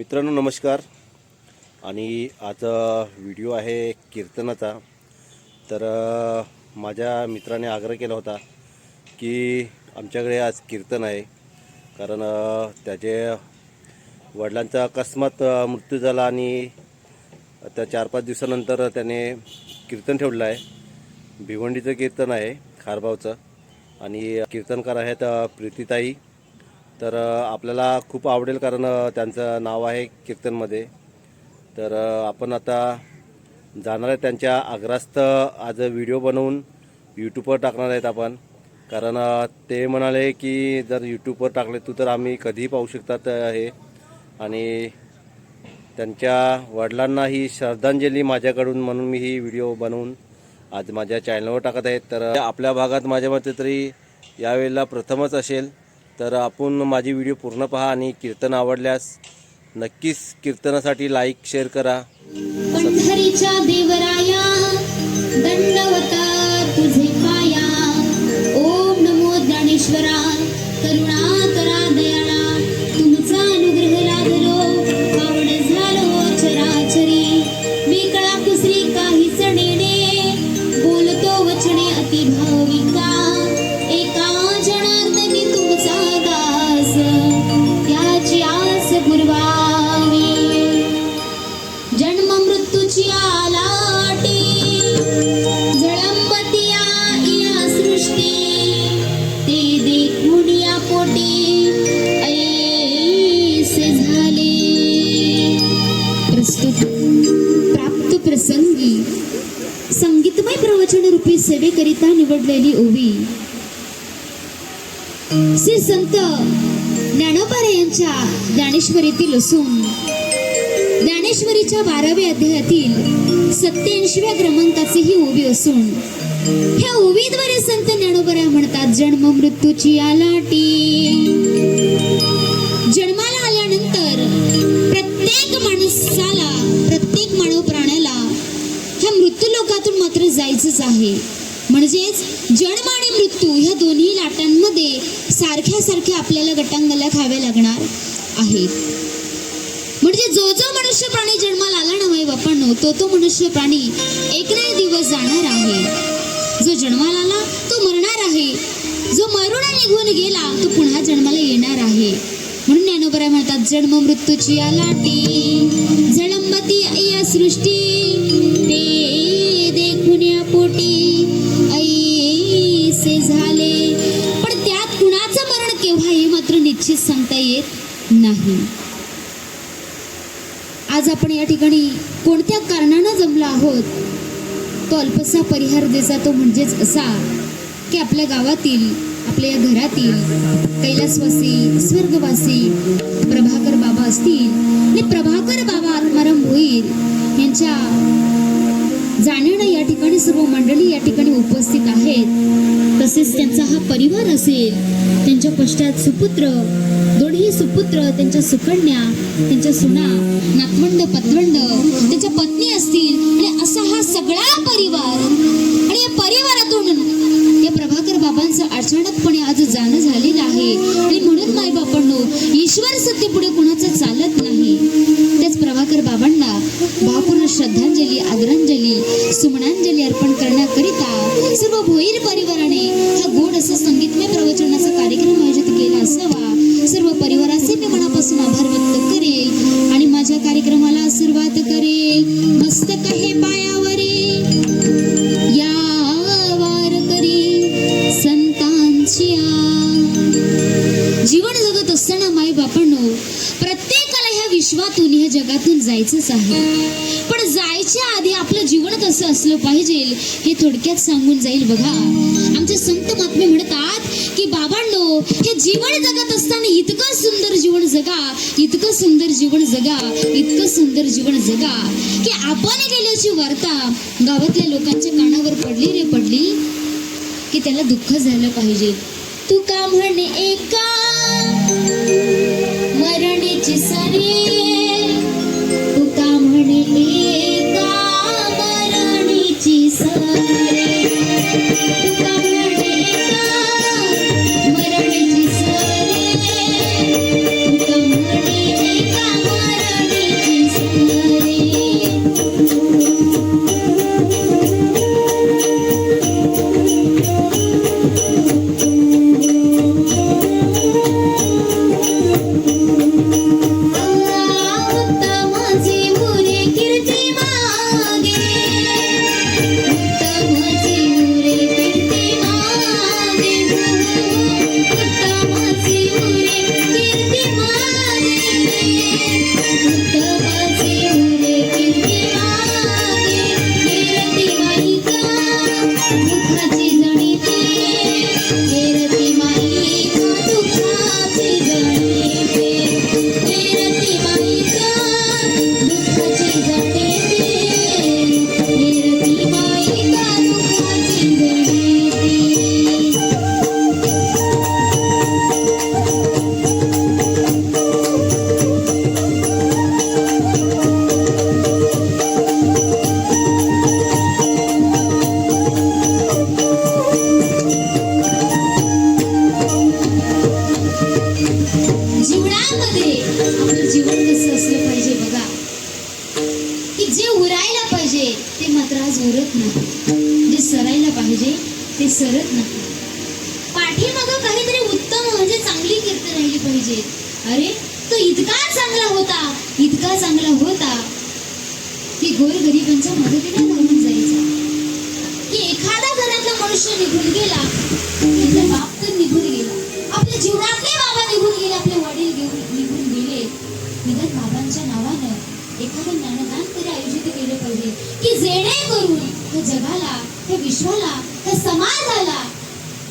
मित्रांनो नमस्कार. आणि आज व्हिडिओ आहे कीर्तनाचा. तर माझ्या मित्राने आग्रह केला होता की आमच्याकडे आज कीर्तन आहे. कारण त्याचे वडिलांचा अकस्मात मृत्यू झाला आणि त्या चार पाच दिवसानंतर त्याने कीर्तन ठेवलं आहे. भिवंडीचं कीर्तन आहे खारबावचं आणि कीर्तनकार आहेत प्रीतीताई. तर आपल्याला खूप आवडेल कारण त्यांचं नाव आहे कीर्तनमध्ये. तर आपण आता जाणार आहे त्यांच्या आग्रास्त आज व्हिडिओ बनवून यूट्यूबवर टाकणार आहेत आपण. कारण ते म्हणाले की जर यूट्यूबवर टाकले तू तर आम्ही कधीही पाहू शकतात हे. आणि त्यांच्या वडिलांना ही श्रद्धांजली माझ्याकडून म्हणून मी ही व्हिडिओ बनवून आज माझ्या चॅनलवर टाकत आहेत. तर आपल्या भागात माझ्या मते तरी यावेळेला प्रथमच असेल. तर आपण माझी व्हिडिओ पूर्ण पहा आणि कीर्तन आवडल्यास नक्कीच कीर्तनासाठी लाईक शेअर करा. पंढरीच्या देवराया प्रस्तुत प्राप्त प्रसंगी संगीतमय प्रवचन रूपी सेवेकरिता निवडलेली ओवी श्री संत ज्ञानोपारे यांच्या ज्ञानेश्वरीतील असून ज्ञानेश्वरीच्या बाराव्या अध्यायातील सत्याऐंशीव्या क्रमांकाची ही ओवी असून ह्या ओवीद्वारे संत ज्ञानोबरा म्हणतात जन्म मृत्यूची आलाटी प्रत्येक माणसाला प्रत्येक मानव प्राण्याला ह्या मृत्यू लोकातून मात्र जायचंच आहे. म्हणजेच जन्म आणि मृत्यू ह्या दोन्ही लाटांमध्ये सारख्या सारख्या आपल्याला गटांगल्या खाव्या लागणार आहेत म्हणजे जो जो मनुष्य प्राणी जन्माला आला ना बापांनो तो तो मनुष्य प्राणी एक ना दिवस जाणार आहे. जो जन्माला आला तो मरणार आहे. जो मरून निघून गेला तो पुन्हा जन्माला येणार आहे. म्हणून म्हणतात जन्म मृत्यूची लाटी जळंबती या सृष्टी ते देखून या पोटी ऐसे झाले. पण त्यात कुणाचं मरण केव्हा हे मात्र निश्चित सांगता येत नाही. आज आपण या ठिकाणी कोणत्या कारणानं जमलो आहोत? तो अल्पसा परिहार देसा तो म्हणजेच असा की आपल्या गावातील आपल्या घरातील कैलासवासी स्वर्गवासी प्रभाकर बाबा असतील आणि प्रभाकर बाबा आत्माराम भोईर यांच्या जाण्यानं या ठिकाणी सर्व मंडळी या ठिकाणी उपस्थित आहेत. तसेच त्यांचा हा परिवार असेल त्यांच्या पश्चात सुपुत्र दोन्ही सुपुत्र त्यांच्या सुकन्या त्यांच्या सुना नातवंड पतवंड त्यांच्या पत्नी असतील आणि असा हा सगळा परिवार. आणि या परिवार अचानकपणे आज जाणं झालेलं आहे. आणि म्हणून माय बापांनो ईश्वर सत्य पुढे कुणाचं चालत नाही. त्याच प्रभाकर बाबांना भावपूर्ण श्रद्धांजली आदरांजली सुमनांजली अर्पण करण्याकरिता सर्व भोईर परिवाराने हा गोड असं संगीतमय प्रवचनाचा कार्यक्रम आयोजित केला असावा. सर्व परिवाराचे मी मनापासून आभार व्यक्त करेल आणि माझ्या कार्यक्रमाला सुरुवात करेल. मस्तक हे जायचंच आहे. पण जायच्या आधी आपलं जीवन कसं असलं पाहिजे हे थोडक्यात सांगून जाईल बघा. आमचे संत महात्मे म्हणतात की बाबांनो हे जीवन जगत असताना इतकं सुंदर जीवन जगा इतकं सुंदर जीवन जगा इतकं सुंदर जीवन जगा. की आपण गेल्याची वार्ता गावातल्या लोकांच्या कानावर पडली रे पडली की त्याला दुःख झालं पाहिजे. तू का म्हणे एका अरे तो इतका चांगला होता इतका चांगला होता की गोरगरिबांच्या मदतीने धावून जायचा. की एखादा घरातला मनुष्य निघून गेला आपला बाप तर निघून गेला. आपल्या जीवनातले बाबा निघून गेले आपले वडील घेऊन निघून गेले. निघत बाबांच्या नावानं एखादं ज्ञानदान तरी आयोजित केलं पाहिजे की जेणेकरून त्या जगाला त्या विश्वाला ह्या समाजाला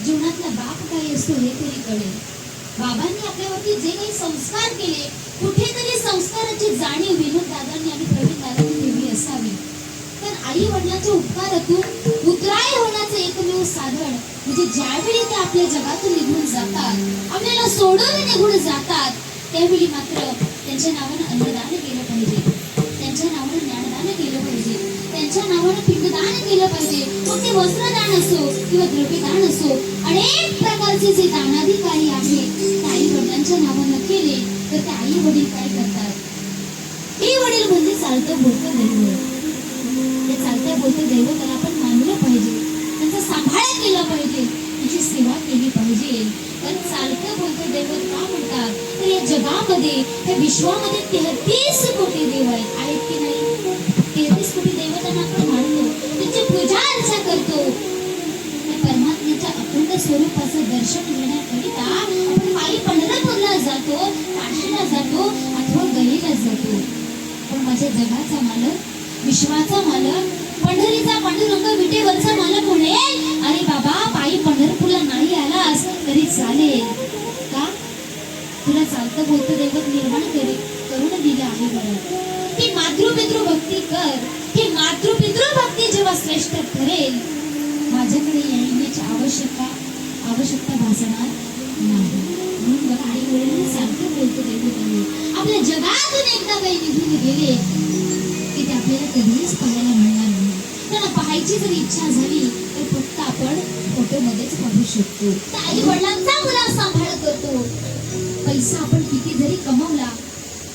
जीवनातला बाप काय असतो हे तरी कळेल. बाबांनी आपल्यावरती जे काही संस्कार केले कुठेतरी संस्काराची जाणीव विनोद दादांनी आणि प्रवीण दादांनी ठेवली असावी. तर आई वडिलांच्या उपकारातून उतराय होण्याचं एकमेव साधन म्हणजे ज्यावेळी ते आपल्या जगातून निघून जातात आपल्याला सोडून निघून जातात त्यावेळी मात्र त्यांच्या नावानं अन्नदान केलं पाहिजे. त्यांच्या नावानं ज्ञानदान केलं पाहिजे. त्यांच्या नावानं पिंडदान केलं पाहिजे. मग ते वस्त्रदान असो किंवा द्रव्यदान असो अनेक प्रकारचे जे दानाधिकार तर ते आई वडील काय करतात? आई वडील म्हणजे चालतं बोलतं दैव ते चालतं बोलतं दैव त्याला आपण मानलं पाहिजे. त्यांचा सांभाळ केला पाहिजे. त्याची सेवा केली पाहिजे. पण चालतं बोलतं दैव का म्हणतात? तर या जगामध्ये या विश्वामध्ये तेहतीस कोटी देव आहेत. आहेत की नाही? तेहतीस कोटी देवतांना आपण मानतो. त्यांची पूजा अर्चा करतो. परमात्म्याच्या अखंड स्वरूपाचं दर्शन घेण्याकरिता आपण पायी पंढरपूरला जातो. जातो अथवा गलीला जातो पण माझ्या जगाचा मालक विश्वाचा मालक पंढरीचा पांडुरंग विटेवरचा मालक म्हणे अरे बाबा पायी पंढरपूरला नाही आलास तरी चालेल. का? तुला चालतं बोलतं दैवत निर्माण करे करून दिलं आहे बरं ती मातृपितृ भक्ती कर. ती मातृपितृ भक्ती जेव्हा श्रेष्ठ ठरेल त्यांना जर इच्छा झाली तर फक्त आपण फोटोमध्येच पाहू शकतो. आई वडिलांचा मुला सांभाळ करतो. पैसा आपण किती जरी कमवला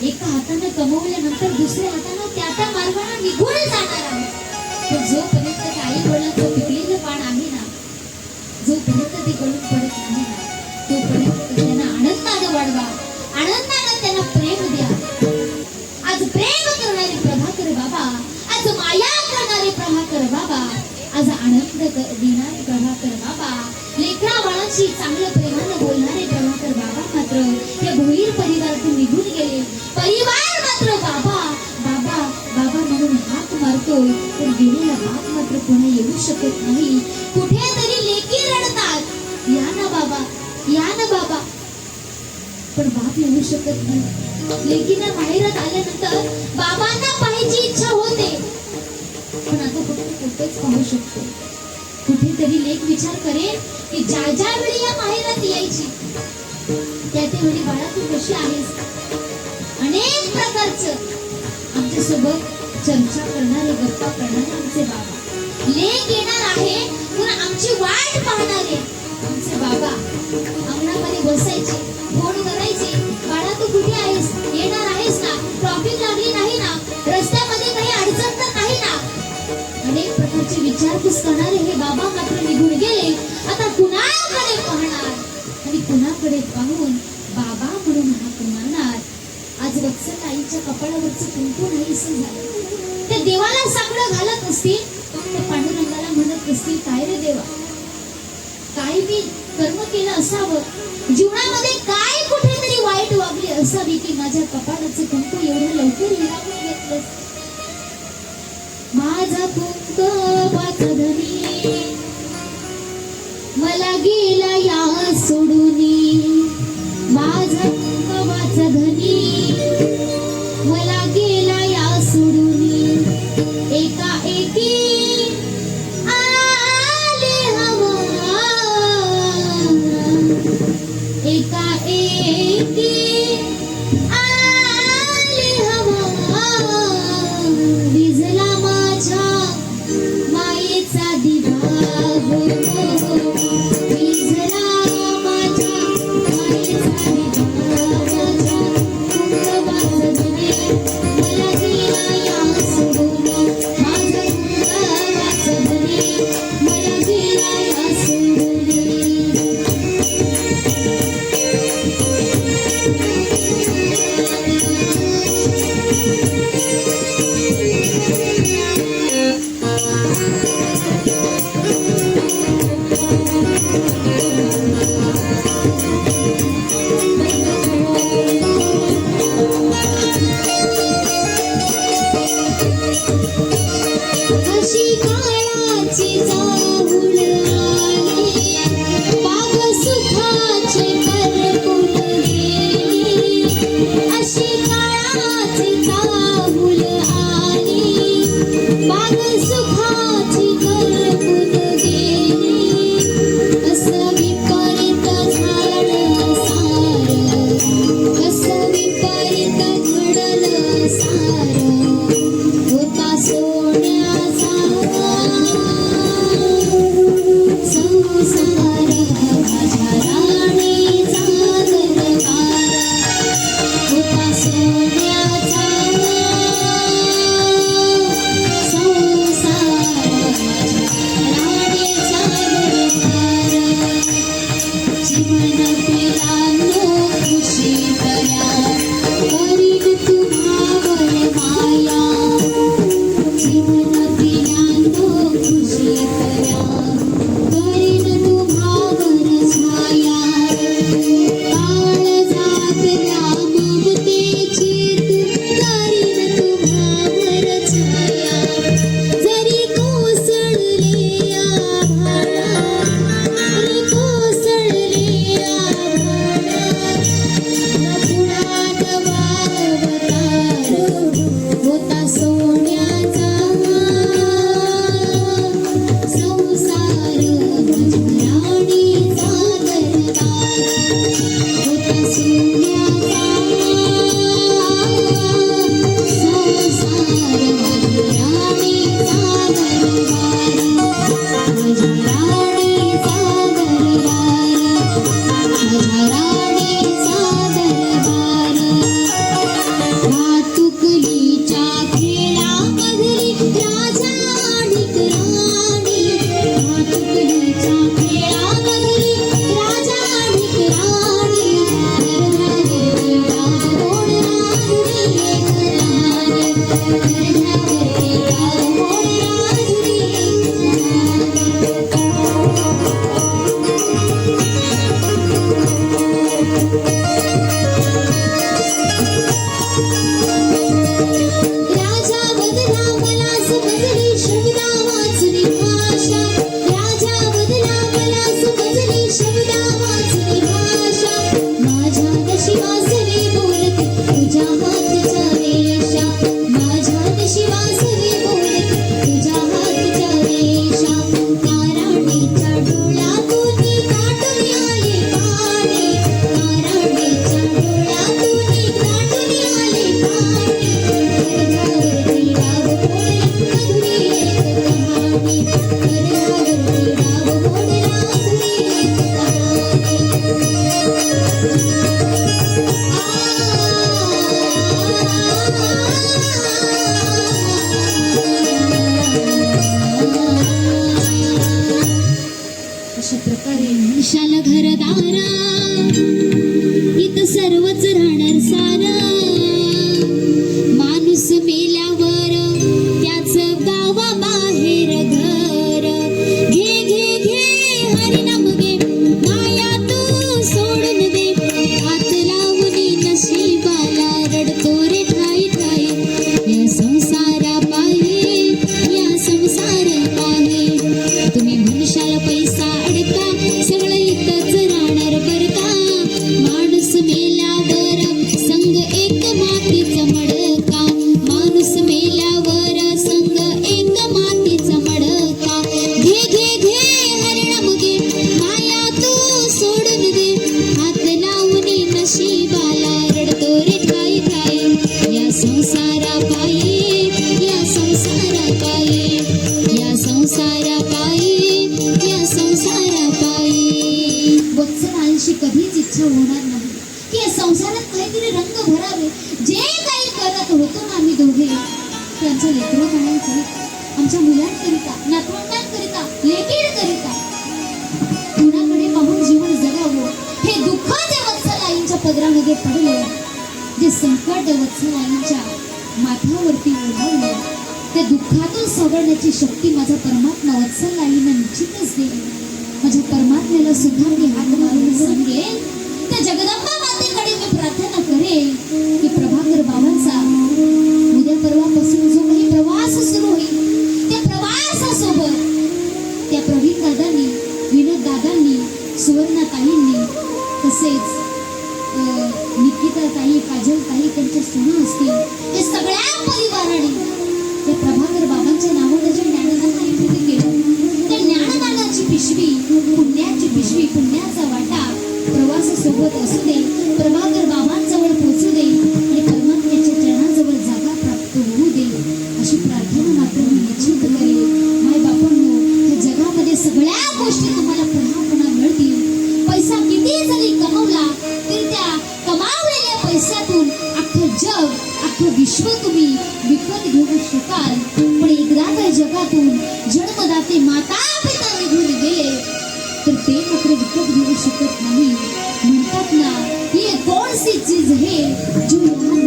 एका हाताने कमवल्यानंतर दुसऱ्या हाताने त्या त्या मार्गाने निघून जाणार आहे. पण जोपर्यंत आई वडिलांचं पिकलेलं पान आहे ना जोपर्यंत ते गळून पडत नाही ना हाक तर गेलेला बाप मात्र पुन्हा येऊ शकत नाही. कुठेतरी लेकी रडतात. या ना बाबा या ना बाबा. पण बाप येऊ शकत नाही. लेकीना बाहेरात आल्यानंतर बाबांना पाहायची इच्छा होते. पण आता फक्त कुठेच पाहू शकतो. कुठेतरी लेख विचार करेल की ज्या ज्या वेळी या माहेरात यायची त्या त्या वेळी बाळा तू कशी आहेस? अनेक प्रकारचं आमच्यासोबत चर्चा करणारे गप्पा करणारे आमचे बाबा. लेख येणार आहे पण आमची वाट पाहणारे आमचे बाबा अंगणामध्ये बसायचे फोन करायचे बाळा तू कुठे आहेस? येणार आहेस ना ट्रॉफिक लागली नाही ना? रस्त्यामध्ये काही अडचण तर नाही ना? अनेक प्रकारचे विचारपूस करणारे हे बाबा मात्र निघून गेले. आता कुणाकडे पाहणार? आणि कुणाकडे पाहून बाबा म्हणून हा मारणार आज वत्सताईच्या कपाळावरचं कुंकू नाहीसं झालं. ते देवाला साकडं घालत असतील ते पांडुरंगाला म्हणत असतील काय रे देवा? काय मी कर्म केलं असावं जीवनामध्ये काय कुठेतरी वाईट वागले असावी की माझ्या कपाळाचं कुंक एवढं लवकर हिरावून घेतलं? माझा कुंक धनी मला गेला या सोडूनी. माझा कौन सी चीज है जो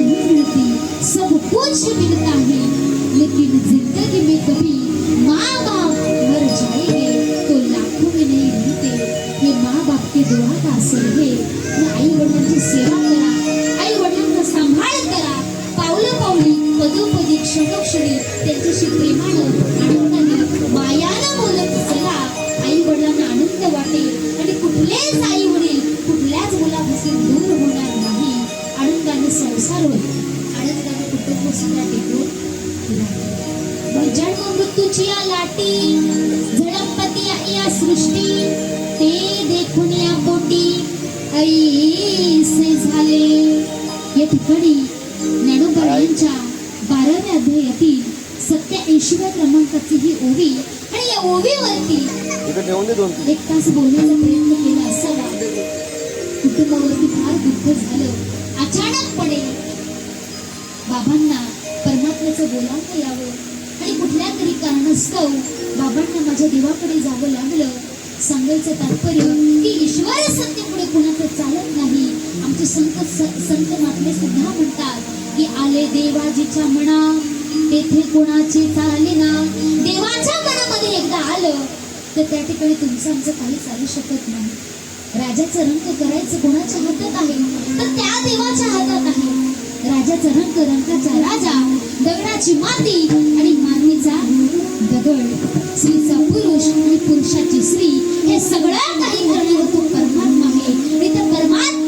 कुटुंबावरती फार दुःख झालं. अचानकपणे बाबांना परमात्म्याचं बोलावं यावं आणि कुठल्या तरी कारणास्तव बाबांना माझ्या देवाकडे जावं लागलं. सांगायचं तात्पर्य की ईश्वर सत्तेपुढे कुणाचं चालत नाही. आमचे संत संत महात्मे सुद्धा म्हणतात की आले देवाजीच्या मना तेथे कोणाचे चाले ना. देवाच्या मनामध्ये एकदा आलं तर त्या ठिकाणी तुमचं आमचं काही चालू शकत नाही. राजाचं रंग करायचं कोणाच्या हातात आहे? तर त्या देवाच्या हातात आहे. राजाचा रंग रंगाचा राजा दगडाची माती आणि मातीचा दगड. स्त्रीचा पुरुष आणि पुरुषाची स्त्री हे सगळं काही करणारा तो परमात्मा आहे. आणि त्या परमात्मा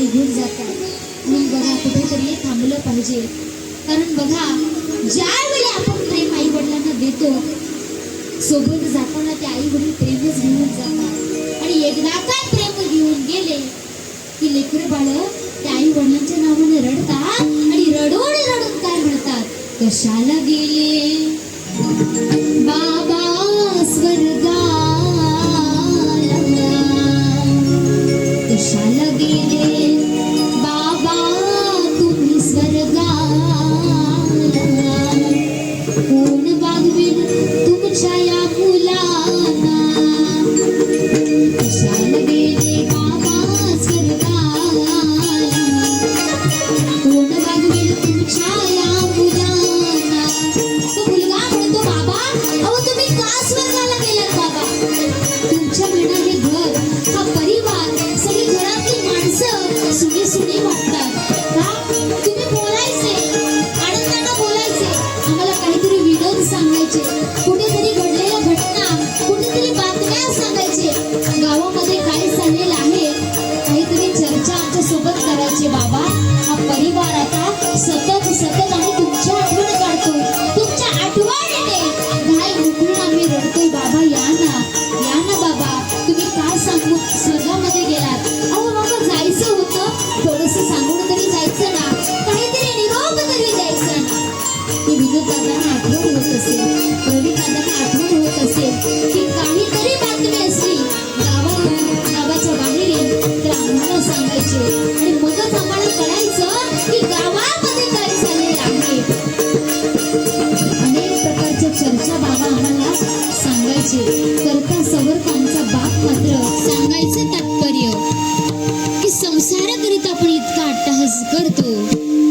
निघून जातात म्हणून बघा कुठेतरी हे थांबलं पाहिजे. कारण बघा ज्या वेळी आपण प्रेम आई वडिलांना देतो सोबत जाताना ते आई वडील प्रेमच घेऊन जातात. आणि एकदा काय प्रेम घेऊन गेले की लेकर बाळ त्या आई वडिलांच्या नावाने रडतात आणि रडून रडून काय म्हणतात कशाला गेले? Thank you. असे करता सवरकांचा बाप मात्र सांगायचं तात्पर्य की संसाराकरिता आपण इतका अट्टहास करतो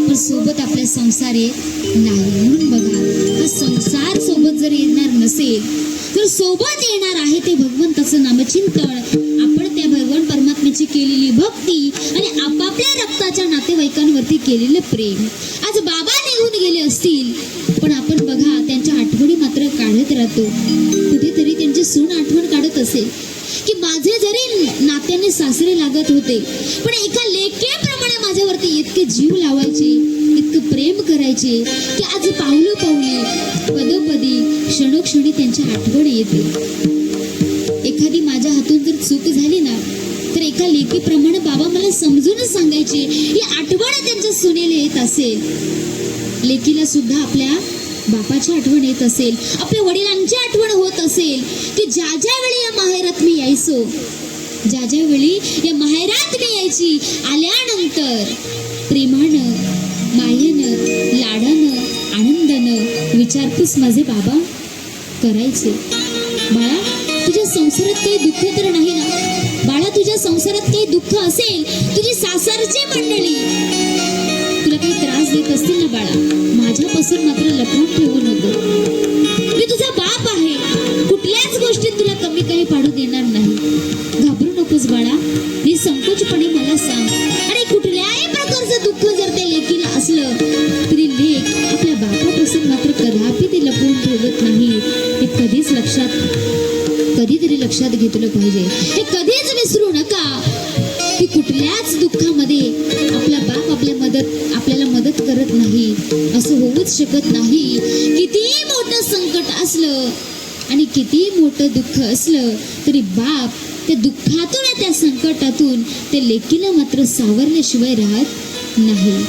पण सोबत आपल्या संसार येत नाही. म्हणून बघा हा संसार सोबत जर येणार नसेल तर सोबत येणार आहे ते भगवंताचं नामचिंतन. आपण त्या भगवान परमात्म्याची केलेली भक्ती आणि आपापल्या रक्ताच्या नातेवाईकांवरती केलेलं प्रेम. आज बाबा निघून गेले असतील. पण आपण बघा त्यांच्या आठवणी मात्र काढत राहतो. कुठेतरी त्यांची सून आठवण काढत असेल. की माझे जरी नात्याने सासरे लागत होते पण एका लेखेप्रमाणे माझ्यावरती इतके जीव लावायचे इतकं प्रेम करायचे की आज पावलं पावली पदोपदी क्षणोक्षणी त्यांची आठवण येते एखादी माझ्या हातून जर चूक झाली ना तर एका लेकीप्रमाणे बाबा मला समजूनच सांगायचे. ही आठवण त्यांच्या सुनेला येत असेल. लेकीला सुद्धा आपल्या बापाची आठवण येत असेल. आपल्या वडिलांची आठवण होत असेल की ज्या ज्या वेळी या माहेरात मी यायचो ज्या ज्या वेळी या माहेरात मी यायची आल्यानंतर प्रेमानं मायेनं लाडानं आनंदानं विचारपूस माझे बाबा करायचे. बाळा तुझ्या संसारात काही दुःख तर नाही ना? बाळा तुझ्या संसारात काही दुःख असेल तुझी सासरची मंडळी. तुला काही त्रास देत असतील ना बाळा? माझ्यापासून मात्र लपवून ठेवू नको. मी तुझा बाप आहे. कुठल्याच गोष्टीत तुला कमी काही पाडू देणार नाही. घाबरू नकोस बाळा. मी संकोचपणे मला सांग. आणि कुठल्याही प्रकारचं दुःख जर ते लेकीला असलं तरी लेख आपल्या बापापासून मात्र कदापि ते लपवून ठेवत नाही. हे कधीच लक्षात लक्षात घेतलं पाहिजे. हे कधीच विसरू नका. की कुठल्याच दुःखामध्ये आपला बाप आपल्या मदत आपल्याला मदत करत नाही. असं होऊच शकत नाही. कितीही मोठं संकट असलं आणि किती मोठं दुःख असलं तरी बाप त्या दुःखातून आणि त्या संकटातून ते लेकीला मात्र सावरल्याशिवाय राहत नाही.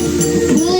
Good.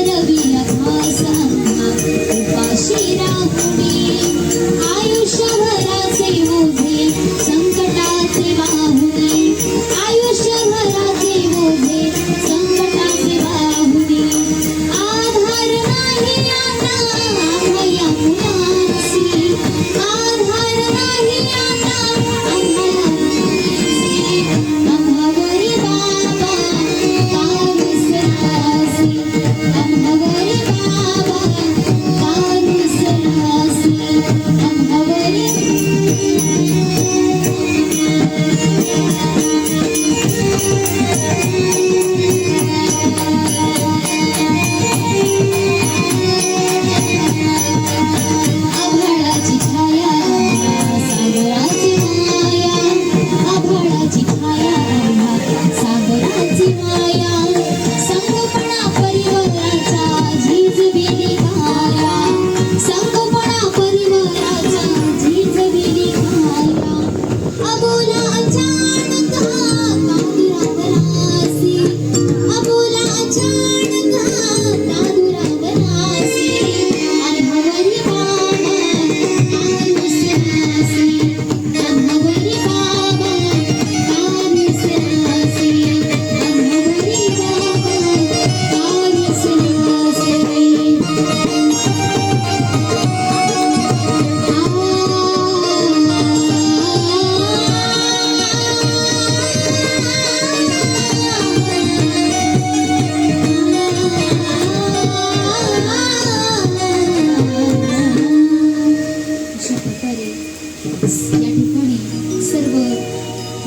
या ठिकाणी सर्व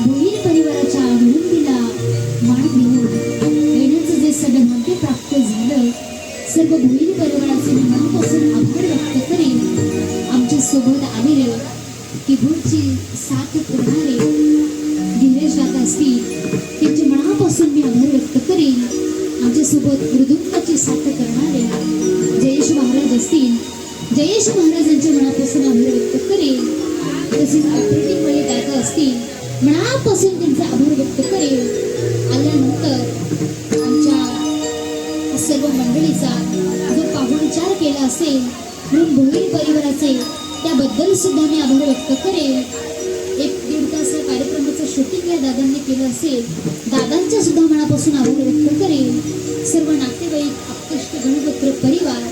भोईर परिवाराच्या विनंतीला मान देऊन येण्याचं जे सदभाग्य प्राप्त झालं सर्व भोईर परिवाराचे मनापासून आभार व्यक्त करेन आमच्यासोबत आलेले कीबोर्डची साथ करणारे धीरज दादा असतील त्यांच्या मनापासून मी आभार व्यक्त करेन. आमच्यासोबत मृदुंगाची साथ करणारे जयेश महाराज असतील जयेश महाराजांच्या मनापासून आभार व्यक्त करेन. तसेच ऑपरेटिंगमध्ये जायचं असतील मनापासून त्यांचा आभार व्यक्त करेल. आल्यानंतर आमच्या सर्व मंडळीचा जो पाहुणचार केला असेल म्हणून भोईर परिवाराचे त्याबद्दल सुद्धा मी आभार व्यक्त करेल. एक दीड तास कार्यक्रमाचं शूटिंग या दादांनी केलं असेल दादांच्या सुद्धा मनापासून आभार व्यक्त करेल. सर्व नातेवाईक आकृष्ट गणपत्र परिवार